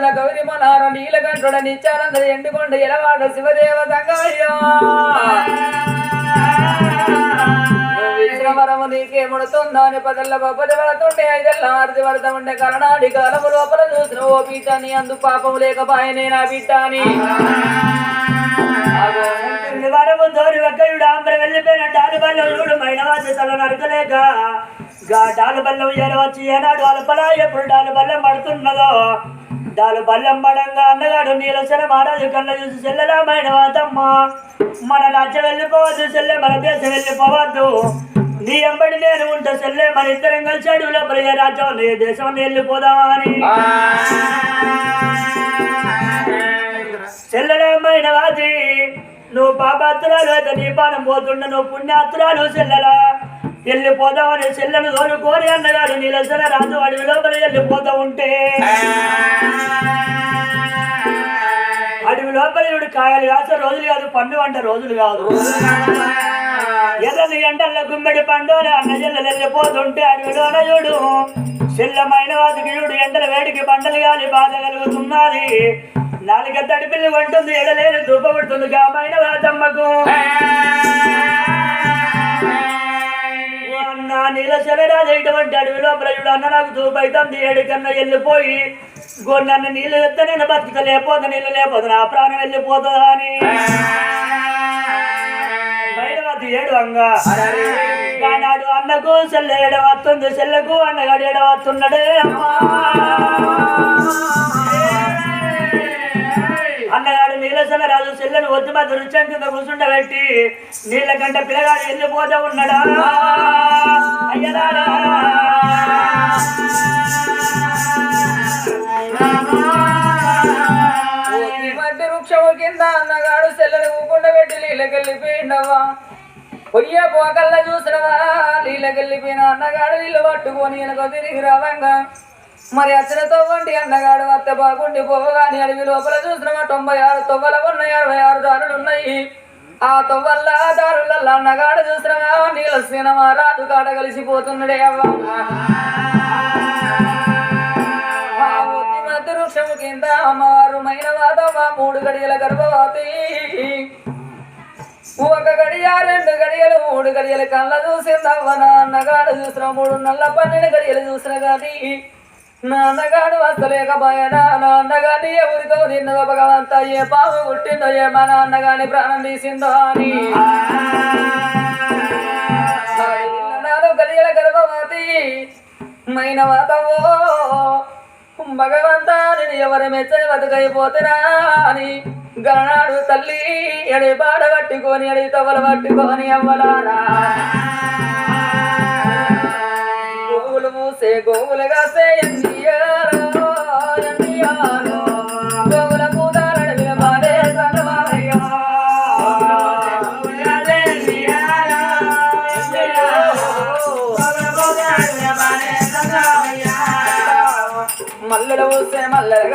వస్తున్న గౌరి మనార నీలకంఠుడ నిత్యానంద ఎండుకొండ ఎలవాడ శివదేవ తంగయ్యా విశ్రమరము నీకే ముడుతుందా అని పదల్ల బొబ్బలు పడుతుంటే ఐదల్ల ఆరతి పడతా కరణాడి కాలము లోపల చూసిన ఓ పీఠాన్ని అందు పాపము లేకపాయనే నా బిడ్డాని వరము దోరి వెక్కయుడు ఆంబర వెళ్ళిపోయిన డాలు బల్లం చూడు మైనవాసి తల నరకలేక గా డాలు బల్లం ఏడవచ్చి ఏనాడు అల్పలా ఎప్పుడు డాలు బల్లం పడుతున్నదో డాలు బల్లం పడంగా అన్నగాడు నీలసన మహారాజు కళ్ళ చూసి చెల్లెలా మైనవాతమ్మ మన రాజ్యం వెళ్ళిపోవద్దు చెల్లె మన దేశం వెళ్ళిపోవద్దు. నీ ఎంబడి నేను ఉంటా చెల్లె మన ఇద్దరం కలిసి అడవిలో ఏ రాజ్యం నీ దేశం వెళ్ళిపోదామా అని. చెల్లెలమ్మైన వాది నువ్వు పాపాత్తురాలు అయితే నీ పానం పోతుండ నువ్వు పుణ్యాత్తురాలు చెల్లెలా. వెళ్ళిపోదామని చెల్లెను తోలుకోని అన్నగారు నీలసన రాజు వాడి లోపల వెళ్ళిపోతా ఉంటే. అడవి లోపల ఇవిడు కాయలు కాస్త రోజులు కాదు పండు వంట రోజులు కాదు. ఎర్రని ఎండల్లో గుమ్మెడి పండు అని అన్న చెల్లెలు వెళ్ళిపోతుంటే అడవిలోన చూడు చెల్లమైన వాటికి చూడు ఎండల వేడికి పంటలు గాలి బాధ కలుగుతున్నది. నాలుగ తడిపిల్లి వంటుంది ఎడలేని దూపబడుతుంది కామైన వాతమ్మకు అన్న నీల శరరాజు ఇటువంటి అడవి లోపల చూడు అన్న నాకు దూపైతుంది ఏడు కన్నా వెళ్ళిపోయి గొన్నన్న నీళ్ళు ఎత్తే నేను బతుకలేకపోతే లేకపోతే నీళ్ళు లేకపోతే నా ప్రాణం వెళ్ళిపోతుందా అని. బయటవద్దు ఏడు అంగా. అన్నకు చెల్లె ఏడవస్తుంది చెల్లెకు అన్నగాడు ఏడవస్తున్నాడే అమ్మా. అన్నగాడు నీలసన రాజు చెల్లెని వద్దు మా దృశ్యం కింద కూర్చుండబెట్టి నీళ్ళ కంటే పిల్లగాడు వెళ్ళిపోతా ఉన్నాడా? అయ్యదారా వృక్షము కింద అన్నగాడు చెల్లెని ఊకుండా పెట్టి నీళ్ళకెళ్ళిపోయిండవా? పొయ్య పోకల్లా చూసినవా? నీళ్ళకెళ్ళిపోయిన అన్నగాడు నీళ్ళు పట్టుకొని వెనక తిరిగి రావంగా. మరి అచ్చనతో వంటి అన్నగాడు అత్త బాగుండి పోవగాని అడవి లోపల చూసినవా తొంభై ఆరు తొవ్వల ఉన్నాయి అరవై ఆరు దారులు ఉన్నాయి. ఆ తొవ్వల్ల దారులల్ల అన్నగాడు చూసినవా? నీళ్ళ సినిమా రాజు కాడ కలిసిపోతున్నాడే అవ్వ. ఆ వృక్షము కింద అమ్మవారు మైనవాదమ్మ మూడు గడియల గర్భవతి. ఒక గడియ రెండు గడియలు మూడు గడియల కళ్ళ చూసిందవ్వ నాన్నగాడు చూసిన మూడు నల్ల పన్నెండు గడియలు చూసిన గాని. నాన్నగాడు వస్తలేకపోయాడా నాన్నగాని ఎవరితో నిన్నదో భగవంత ఏ పాము పుట్టిందో ఏ మా నాన్నగాని ప్రాణం తీసిందో అని. కలిగల గర్భవతి గర్భవతి మైనవాతవో భగవంతా నేను ఎవరు మెచ్చని బతుకైపోతున్నా అని గణనాడు తల్లి ఎడి బాడ పట్టుకొని ఎడి తవలు పట్టుకొని అవ్వలారా? సగమారయ్యా మల్లెల పూసే మల్లెల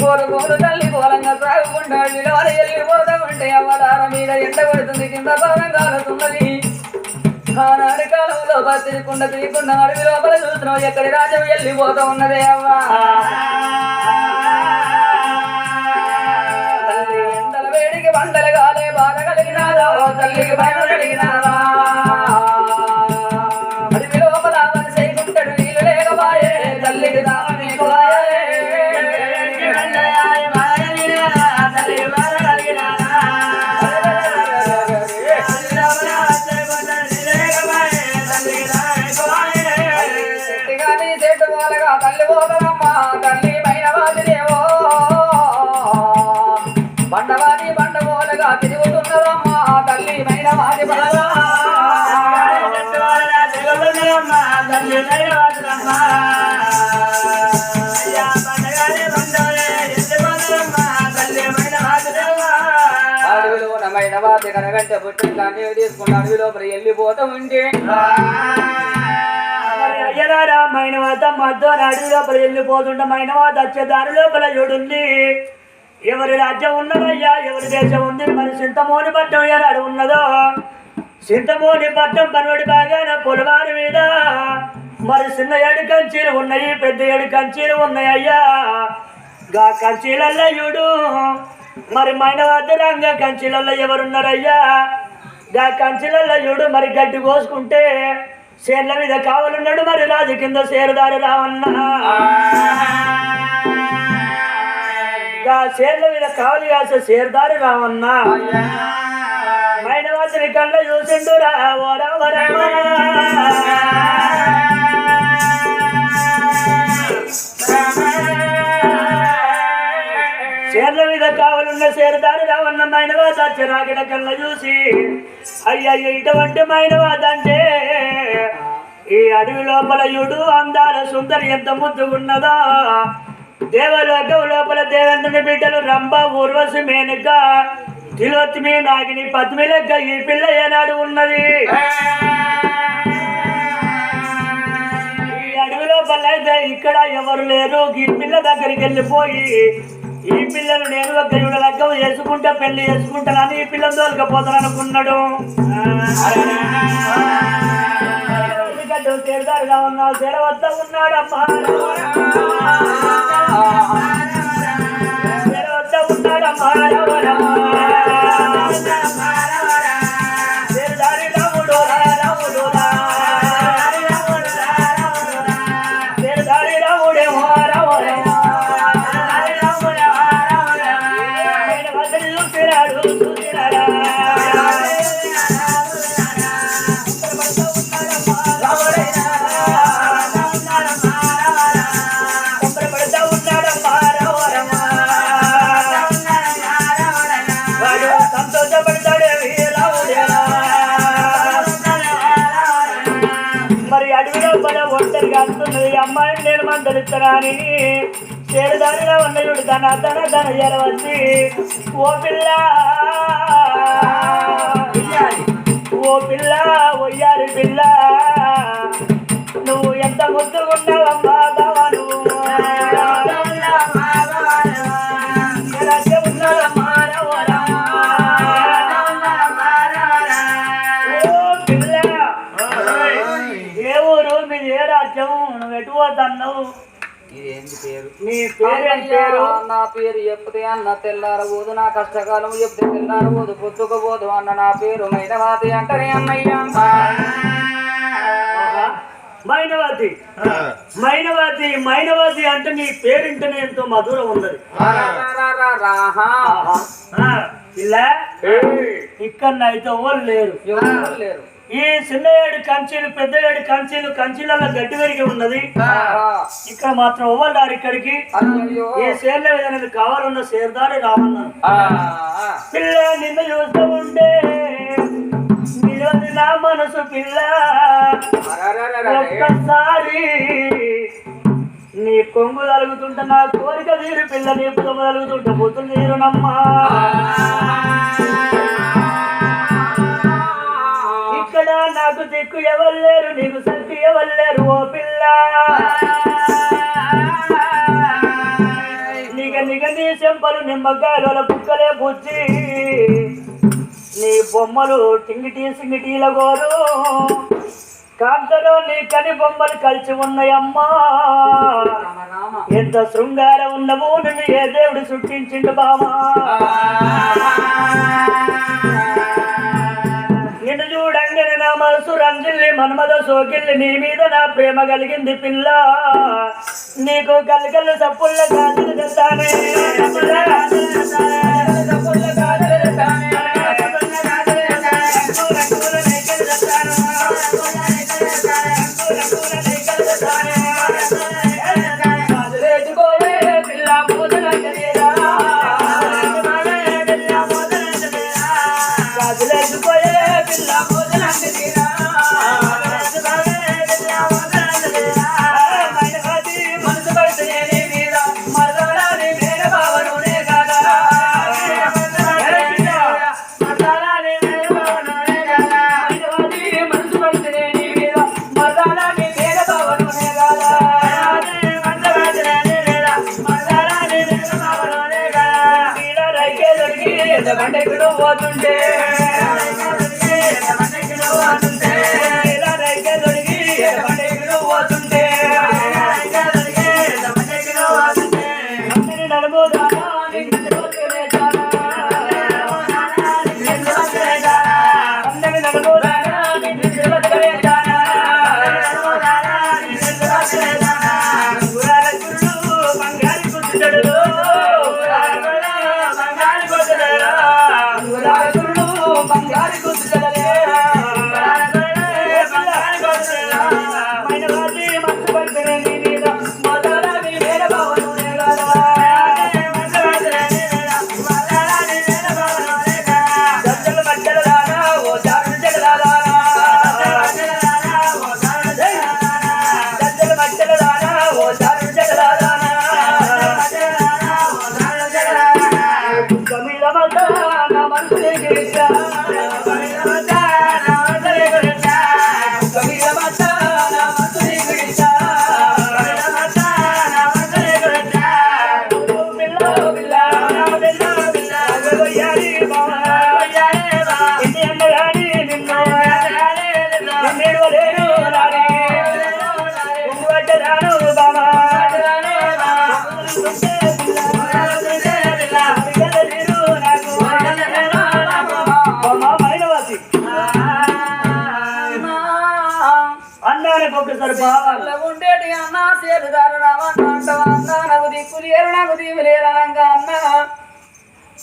గోరు గోలు తల్లి ఘోరంగా సాగుకుండా విలువల వెళ్ళిపోతా ఉంటే అవతార మీద ఎండ పడుతుంది కింద భాగం కాలుతున్నది? ఆనాడి కాలంలో బతికుండా తీయకుండా అడవి లోపల చూస్తున్నావు ఎక్కడి రాజ్యం వెళ్ళిపోతా ఉన్నదే అవ్వా? తల్లి ఎండల వేడికి వంటలు కాలే బాధ కలిగినారా తల్లికి భయం కలిగినారా అత్తవారి బండగోలుగా తిరుగుతున్నదమ్మా తల్లి మైన అడవిలోనమైన కనగంట పుట్టిన తీసుకున్న అడవిలో ఉంటే? మధ్య అడవి లోపల వెళ్ళిపోతుండ మైన వచ్చే దారి లోపల చూడుంది. ఎవరి రాజ్యం ఉన్నదయ్యా? ఎవరి దేశం ఉంది? మరి చింతమోని పట్టం ఏనాడు ఉన్నదో? చింతమోని పట్టం పనుడి బాగాన పొలవారి మీద. మరి చిన్న ఏడు కంచీలు ఉన్నాయి పెద్ద ఏడు కంచీలు ఉన్నాయి అయ్యా గా కంచీలల్లో మరి మైనవాద కంచీలల్లో కంచీలలో ఎవరున్నారయ్యా? గా కంచీలల్లయుడు మరి గడ్డి కోసుకుంటే చేర్ల మీద కావాలన్నాడు మరి రాజు కింద సేరుదారి రావన్న. చేర్ల మీద కావలి కాసే సేరుదారి రావన్న మైనవాతిని కళ్ళ చూసిండు రా ఓ రామ రామ. చేర్ల మీద కావాలన్న సేరుదారి రావన్న మైనవాత చిరాకిన కళ్ళ చూసి అయ్యయ్య ఇటువంటి మైనవాత అంటే ఈ అడవి లోపల యుడు అందాల సుందరి ఎంత ముద్దుగున్నదో దేవలోకం లోపల దేవేంద్రుని బిడ్డలు రంభ ఊర్వశి మేనక తిలోత్మి నాగిని పద్మి లెక్క ఈ పిల్ల ఏనాడు ఉన్నది? ఈ అడవి లోపల అయితే ఇక్కడ ఎవరు లేరు. ఈ పిల్ల దగ్గరికి వెళ్ళిపోయి ఈ పిల్లను నేను ఒక ఇవిడ లగ్గం చేసుకుంటే పెళ్ళి చేసుకుంటానని ఈ పిల్లని తోలుకపోతాను అనుకున్నాడు. ఉన్నాడు ఉన్నావు ఉన్నాడమ్మా తెరవద్ద అమ్మాయిని నేను మందలిస్తానా అని చేరుదారిలో ఉన్నయుడు తన తన తన ఎరవచ్చి ఓ పిల్ల ఓ పిల్ల ఒయ్యారి పిల్ల నువ్వు ఎంత ముద్దుగున్నావమ్మా బావా పేరు నీ పేరేం పేరు? నా పేరు చెప్తే అన్న తెల్లారబోదు నా కష్టకాలం చెప్తే తెల్లారబోదు పొద్దుకోబోదు అన్న నా పేరు మైనవాతి అంటారే అన్నయ్య. మైనవతి. మైనవతి మైనవతి అంటే నీ పేరింటనే ఎంతో మధురం ఉన్నది. ఇలా ఇక్కడ అయితే ఎవరు లేరు. ఎవరు లేరు. ఈ చిన్న ఏడు కంచీలు పెద్ద ఏడు కంచీలు కంచీలలో గడ్డి పెరిగి ఉన్నది. ఇక్కడ మాత్రం రారు ఇక్కడికి. ఈ సేర్ల ఏదైనా కావాలన్న సేర్దారి ఆహా. పిల్ల నిన్ను చూస్తూ ఉంటే నా మనసు పిల్ల. ఒక్కసారి నీ కొంగు తలుగుతుంటే నా కోరిక తీరు పిల్ల నీ పొమ్మ తలుగుతుంటే తీరునమ్మా నిగ నిగ చెంపలు నిమ్మకాయల కుక్కలే బుజ్జి. నీ బొమ్మలు టింగిటీ సింగిటీల గోరు కాంతలో నీ కని బొమ్మలు కలిసి ఉన్నాయమ్మా. ఎంత శృంగారం ఉన్నవో నిన్ను ఏ దేవుడు సృష్టించిండు బావా. నిన్ను చూడంగానే నా మనసు రంజిల్లి మన్మద సోకిల్లి నీ మీద నా ప్రేమ కలిగింది పిల్ల. నీకు కలిగల్లు సప్పుల్ల గాజులు తెస్తానే. పోతుంటే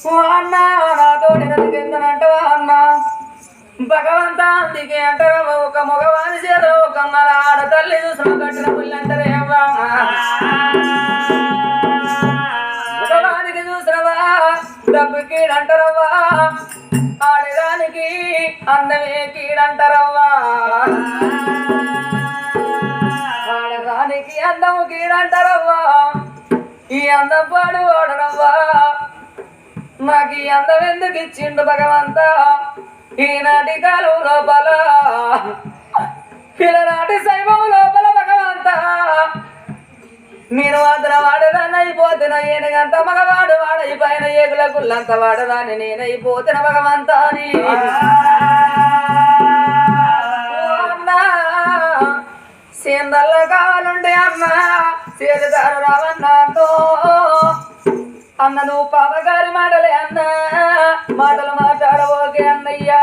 ఓ అన్న నాతో నిన్నదంటవా అన్న? భగవంత అందుకే అంటారా ఒక మగవాని చేత ఒక మన ఆడతల్లి చూసిన కట్టిన పుల్లి అంటారే మగవానికి చూసినవా డబ్బు కీడంటారవ్వా. ఆడదానికి అందమే కీడంటారవ్వా. ఆడదానికి అందము కీడంటారవ్వా. ఈ అందం పాడు వాడనవ్వా నాకు ఈ అందం ఎందుకు ఇచ్చిండు భగవంత? ఈనాటి కాలం లోపల ఈనాటి శైవం లోపల భగవంత. నేను మాత్రం వాడదానైపోతున్న ఏనుగంత మగవాడు వాడైపోయిన ఏగుల గుళ్ళంత వాడదాని నేనైపోతున్న భగవంత అని. సేందల్ల కావాలంటే అన్న సేరుదారు రావన్నాతో అన్న. నువ్వు పాపగారి మాటలే అన్న మాటలు మాట్లాడబోకే అన్నయ్యా.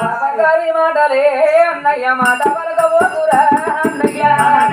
పాపగారి మాటలే అన్నయ్య. మాట పలకబోకురా అన్నయ్యా. మాట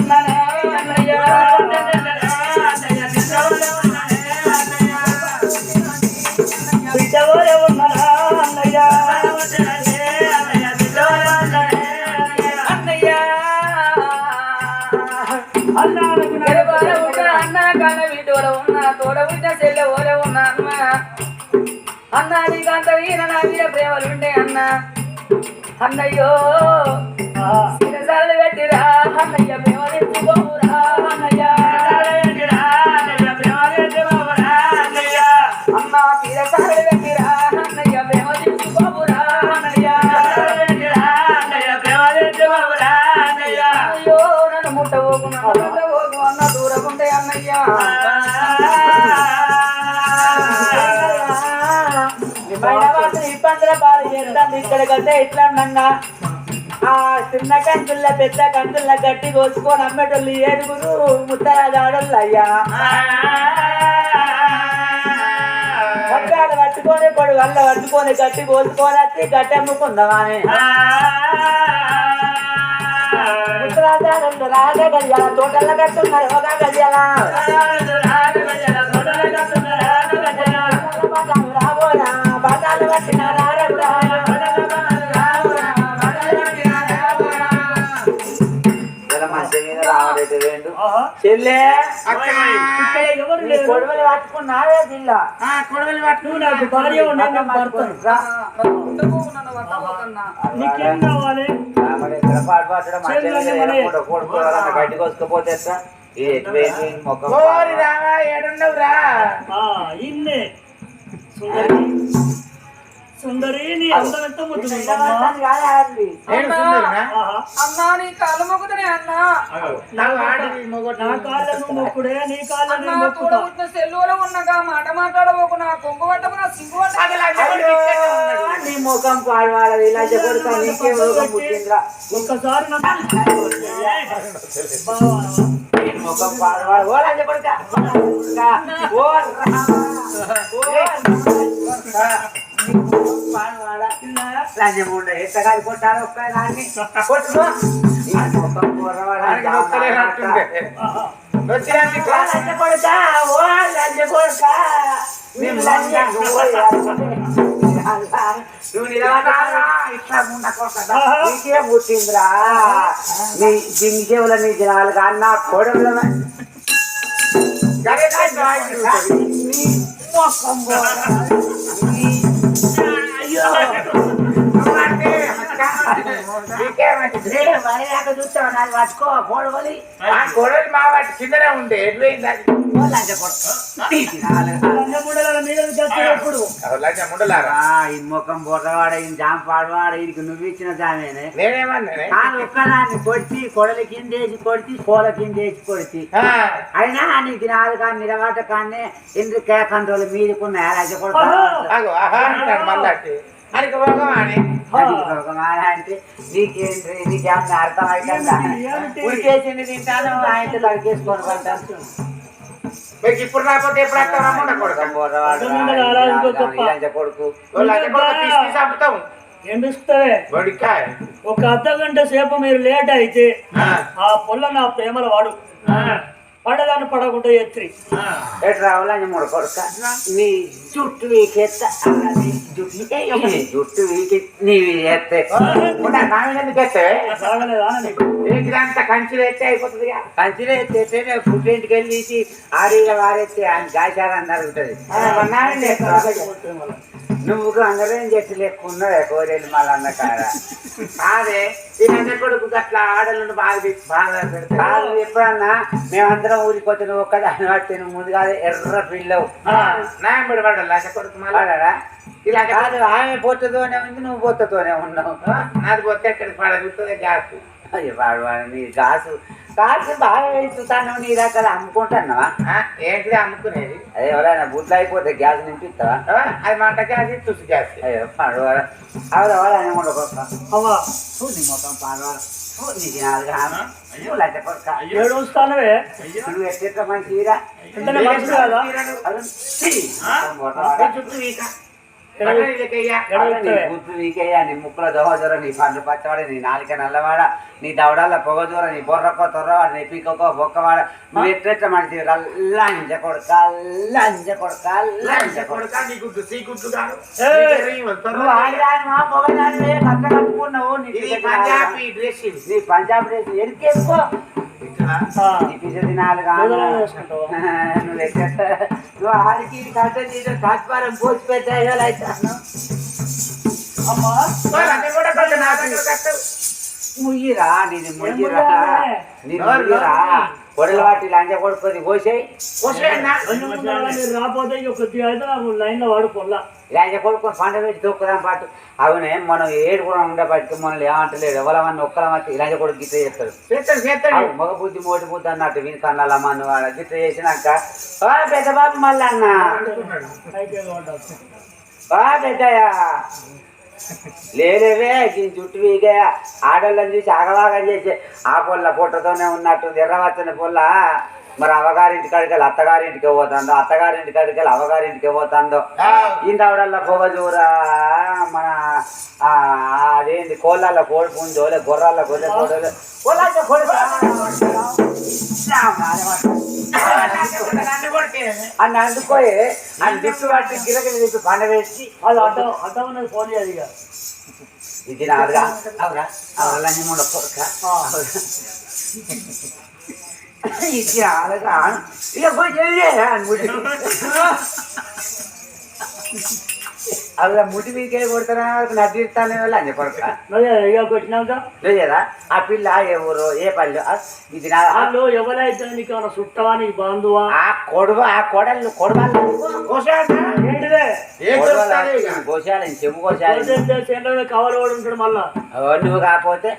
తోడ ఉన్న చెల్లె ఓరే ఉన్నా అమ్మ అన్న నీకంత అంత నా మీద ప్రేమలుండే అన్న. అన్నయ్యో సిరసాలు పెట్టిరా. అన్నయ్య ప్రేమ తెచ్చుకోరా అన్నయ్య ఇక్కడ కంటే ఇట్లా అన్నా ఆ చిన్న కంచుల పెద్ద కంచుల గట్టి కోసుకొని అమ్మేటోళ్ళు ఏడుగురు ముత్తరాజాడోళ్ళు అయ్యా. మొక్కలు పట్టుకొని పొడి వల్ల పట్టుకొని గట్టి కోసుకొని వచ్చి గట్టి అమ్ముకుందామని. ముత్తరాజాడోళ్ళు రాగా గడియాల తోటల్లో కట్టున్నారు ఒక గడియాల. చెల్లే కొడవలి పట్టుకున్నావే పిల్ల నువ్వు నాకు భార్య. నీకేం కావాలి? గడ్డి కోసుకపోతే ఇన్నే. సుందరి నీ అందం ఎంత. అన్నా నీ కాళ్ళు మొక్కుతానే అన్నా. నా కాళ్ళను మొక్కుడే నీ కాళ్ళను అన్నా మొక్కుతా. తోడబుట్టిన సెల్లులో ఉన్నాగా మాట మాట్లాడబోకు నా కొంగు పట్టకు నా సింగు నీ ముఖం పాడవాడది ఇలా నీకే పుట్టిందిరా. ఒక్కసారి ముఖం ఓ లంజ ఓ. ఓ పాడవాడా ఎత్తగాలి కొట్టాలి ఒక్క కొట్టుకో నీ కొడుకా ఓ లంజ కొడుకా నువ్వు నిలబడాలా ఇట్లా ముండ నీకే పుట్టిందిరా నీ దింగేవుల నీ జనాలు కానీ నా కోడల నీ మొక్కం పోరా. గొడవలు మా వాటి కిందనే ఉండే ఎట్లయింది ముఖం బొర్రవాడ జామ పాడవాడ నువ్వు ఇచ్చిన జామేనే. నేనేమన్నా కాదు ఒక్కదాన్ని కొట్టి కొడలి కిందేసి కొడితే కోల కిందేసి కొడితే. అయినా నీకు నాలుగు కానీ నిలబడ్డ కానీ ఎందుకు కేకండ్రోలు మీదకున్న అంటాడు మళ్ళా అనికి భగవాని. అంటే నీకేంటి? నీకేమన్నా అర్థం అవుతుందా ఉడికేసింది తింటాను ఆయనతో తడికేసుకొని పడతాను మీకు ఇప్పుడు రాకపోతే ఎప్పుడు వస్తావు? ఉండకూడదు కొడుకు? చంపుతాం ఎండుస్తావే బొడికాయ. ఒక అర్ధ గంట సేపు మీరు లేట్ అయితే ఆ. పొల్ల నా ప్రేమల వాడు. పడదాన్ని పడకుండా ఎత్తి రావాలని మూడు కొడుక. నీ జుట్టు వీకెత్త. జుట్టు వీకి నీవి ఎత్తే. ఏంటిదంతా కంచులు ఎత్తే అయిపోతుంది కంచిలో ఎత్తేస్తే పుట్టింటికి వెళ్ళి తీసి వారెత్తే ఆయన గాచారం జరుగుతుంది నువ్వు అందరం చెట్టు లేకున్నావు కోరేళ్ళు మళ్ళీ అన్న కాడ. కాదే దీని కొడుకు అట్లా ఆడలను బాగా బాగా పెడతారు కాదు ఎప్పుడన్నా మేమందరం ఊరికి వచ్చి నువ్వు ఒక్కదాన్ని పట్టి నువ్వు ముందుగా ఎర్ర పిల్లవు. నాయబడి పడాలి కొడుకు వాడారా? ఇలా కాదు ఆమె పొట్టుతోనే ఉంది నువ్వు పొట్టుతోనే ఉన్నావు. నాది పోతే ఎక్కడికి పడగుతుంది గ్యాస్ అయ్యో వాడు వాడు నీ గాసు. గాసు బాగా వేస్తున్నావు నీ దగ్గర అమ్ముకుంటున్నావా? ఏంటిది అమ్ముకునేది? అదే ఎవరైనా బుట్లు అయిపోతే గ్యాస్ నింపిస్తావా? ఆ, అది మంట గ్యాస్ తుసి గ్యాస్. అయ్యో పాడు వాడు అవరు ఎవరైనా ఉండకొక్క అవ్వా నీ మొత్తం పాడు నీకు నాలుగు నువ్వు లంచ కొడుక ఏడు వస్తానవే. నువ్వు ఎట్ట మనుషులు కదా చుట్టూ గుర్తు నీకయ్యా నీ ముక్కుల దోహదూర నీ పండ్లు పచ్చవాడ నీ నాలిక నల్లవాడ నీ దవడాల పొగదూర నీ బొర్రకో తొర్రవాడ నీ పీకకో బొక్కవాడ నువ్వు ఎట్ట మనిషి లంజ కొడుక లంజ కొడుక లంజ కొడుక కట్టుకున్నావు నీ పంజాబీ డ్రెస్ నీ పంజాబ్ డ్రెస్ ఎరికేసుకో కూదరాలు వేసుకుంటావా? నువ్వు ఎట్ట నువ్వు ఆడికి కట్ట నీతో కట్టుకోవడం పోసి పెట్టాయో అమ్మా వాళ్ళని కూడా కొంచెం నా దగ్గర కట్టు. ముయ్యిరా నీది ముయ్యిరా. నీది ముయ్యిరా. కొడలు వాటి లంజ కొడుకొని వందల మీరు రాకపోతే ఇక కొద్దిగా అయితే నాకు లైన్లో లంజ కొడుకొని పంట పెట్టి దొక్కుదాం పాటు. అవునే మనం ఏడు కూడా ఉండబట్టి మనల్ని ఏమంటలేడు. ఎవరమన్నా ఒక్కలమట్టి లంజ కొడుకు గిట్ట చేస్తాడు. చేస్తాడు చేస్తాడు. అవు మగ బుద్ధి మోటి బుద్ధి అన్నట్టు వీని కన్నాల మన వాడు గిట్ట చేసినాక "ఓ పెద్ద బాబు మళ్ళీ అన్న. బా పెద్దయ్యా. లేలేవే దీని జుట్టు వీగే. ఆడోళ్ళని చూసి ఆగవాగం చేసి ఆ పొల్ల పొట్టతోనే ఉన్నట్టు ఎర్రవచ్చని పొల్ల. మరి అవ్వగారింటి కాడికి అత్తగారింటికి పోతుందో అత్తగారింటి కాడికి వెళ్ళి అవ్వగారింటికి పోతుందో? ఈ దవడల్లో పొగ చూరా మన ఆ, అదేంటి కోళ్ళల్లో కోడి పుంజో లే గొర్రెల్లో గొర్రె కోడి అని అందుకోయి అని జుట్టు పట్టి గిరగిరి తిప్పి పండ వేసి అది అడ్డ అడ్డ ఉన్నది ఫోన్ ఇక ఇది నాలుగా అవురా? అవురా? ముండ కొడుక ఆ. ఇది అలాగా ఇక పోయి చెయ్యే ముడి అలా ముడి మీకే కొడతారా నడిస్తానే వాళ్ళు అని కొడతా కొట్టినాక లేదా ఆ పిల్ల ఏ ఊరు ఏ పల్లె ఇది నా వాళ్ళు ఎవరైతే నీకు ఏమైనా చుట్టవా నీకు బంధువా ఆ కొడవ ఆ కొడలు కొడవాలి చెంబు కోశాలి చేనులో కవర్ కూడా ఉంటాడు మళ్ళా నువ్వు కాకపోతే